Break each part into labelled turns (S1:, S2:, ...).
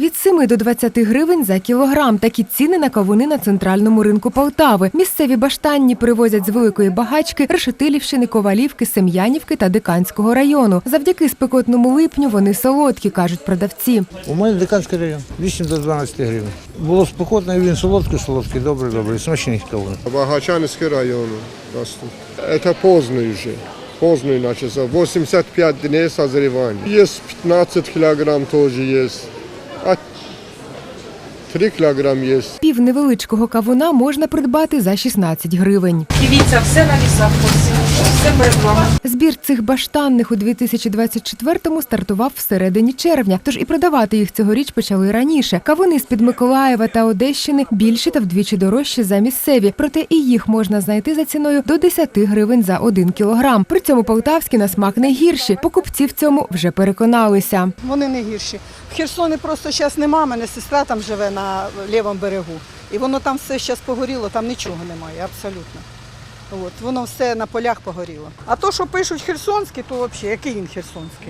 S1: Від 7 до 20 гривень за кілограм. Такі ціни на кавуни на центральному ринку Полтави. Місцеві баштанні привозять з Великої Багачки, Решетилівщини, Ковалівки, Сем'янівки та Диканського району. Завдяки спекотному липню вони солодкі, кажуть продавці.
S2: У мене Диканський район, 8 до 12 гривень. Було спекотно, і він солодкий, солодкий, добрий, добрий, смачний кавун.
S3: Багачанський район растут. Это поздний уже. Поздний начался. 85 дней созревания. Есть 15 килограмм тоже есть. А 3 кілограм є.
S1: Пів невеличкого кавуна можна придбати за 16 гривень.
S4: Дивіться, все на лісах
S1: Збір цих баштанних у 2024-му стартував всередині червня, тож і продавати їх цьогоріч почали раніше. Кавуни з-під Миколаєва та Одещини більші та вдвічі дорожчі за місцеві, проте і їх можна знайти за ціною до 10 гривень за 1 кілограм. При цьому полтавські на смак не гірші. Покупці в цьому вже переконалися.
S5: Вони не гірші. В Херсоні просто зараз нема, мене сестра там живе на лівому берегу. І воно там все зараз погоріло, там нічого немає, абсолютно. От, воно все на полях погоріло. А то, що пишуть херсонські, то взагалі, який він херсонський?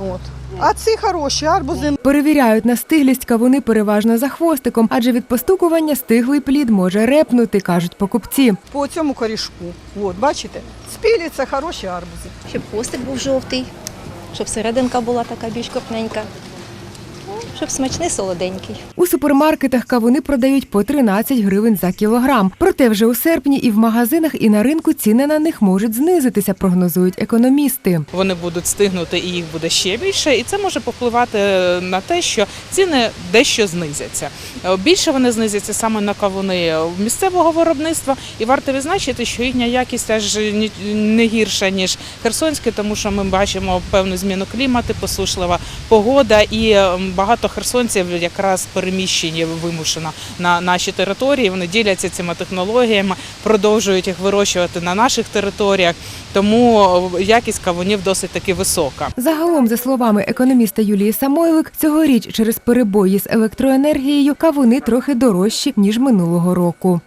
S5: От. А ці хороші, арбузи
S1: Перевіряють на стиглість кавуни переважно за хвостиком, адже від постукування стиглий плід може репнути, кажуть покупці.
S5: по цьому корішку. От, бачите? Спілі це хороші арбузи.
S6: щоб хвостик був жовтий, щоб серединка була така більш крупненька, щоб смачний солоденький.
S1: У супермаркетах кавуни продають по 13 гривень за кілограм. Проте вже у серпні і в магазинах, і на ринку ціни на них можуть знизитися, прогнозують економісти.
S7: вони будуть стигнути і їх буде ще більше, і це може повпливати на те, що ціни дещо знизяться. Е, Більше вони знизяться саме на кавуни місцевого виробництва, і варто відзначити, що їхня якість аж не гірша ніж херсонське, тому що ми бачимо певну зміну клімату, посушлива погода, і ем, багато херсонців якраз переміщені вимушено на наші території. Вони діляться цими технологіями, продовжують їх вирощувати на наших територіях. Тому якість кавунів досить таки висока.
S1: Загалом, за словами економіста Юлії Самойлик, цьогоріч через перебої з електроенергією кавуни трохи дорожчі ніж минулого року.